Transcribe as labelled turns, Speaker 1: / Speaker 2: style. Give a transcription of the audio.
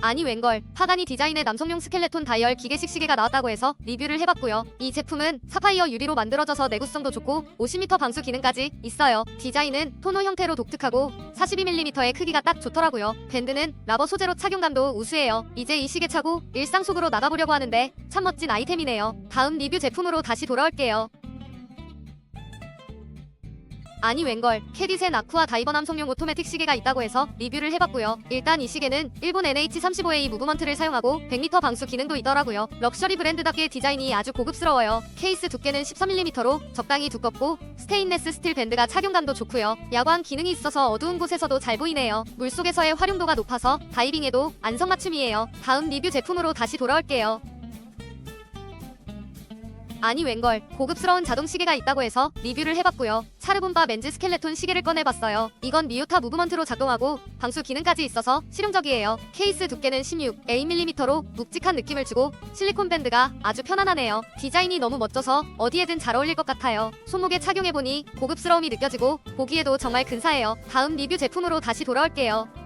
Speaker 1: 아니 웬걸 파가니 디자인의 남성용 스켈레톤 다이얼 기계식 시계가 나왔다고 해서 리뷰를 해봤고요. 이 제품은 사파이어 유리로 만들어져서 내구성도 좋고 50m 방수 기능까지 있어요. 디자인은 토노 형태로 독특하고 42mm의 크기가 딱 좋더라고요. 밴드는 라버 소재로 착용감도 우수해요. 이제 이 시계 차고 일상 속으로 나가보려고 하는데 참 멋진 아이템이네요. 다음 리뷰 제품으로 다시 돌아올게요. 아니 웬걸 캐디센 아쿠아 다이버 남성용 오토매틱 시계가 있다고 해서 리뷰를 해봤고요. 일단 이 시계는 일본 NH35A 무브먼트를 사용하고 100m 방수 기능도 있더라고요. 럭셔리 브랜드답게 디자인이 아주 고급스러워요. 케이스 두께는 13mm로 적당히 두껍고 스테인레스 스틸 밴드가 착용감도 좋고요. 야광 기능이 있어서 어두운 곳에서도 잘 보이네요. 물속에서의 활용도가 높아서 다이빙에도 안성맞춤이에요. 다음 리뷰 제품으로 다시 돌아올게요. 아니 웬걸 고급스러운 자동 시계가 있다고 해서 리뷰를 해봤고요. 차르본바 멘즈 스켈레톤 시계를 꺼내봤어요. 이건 미오타 무브먼트로 작동하고 방수 기능까지 있어서 실용적이에요. 케이스 두께는 16, Amm로 묵직한 느낌을 주고 실리콘 밴드가 아주 편안하네요. 디자인이 너무 멋져서 어디에든 잘 어울릴 것 같아요. 손목에 착용해보니 고급스러움이 느껴지고 보기에도 정말 근사해요. 다음 리뷰 제품으로 다시 돌아올게요.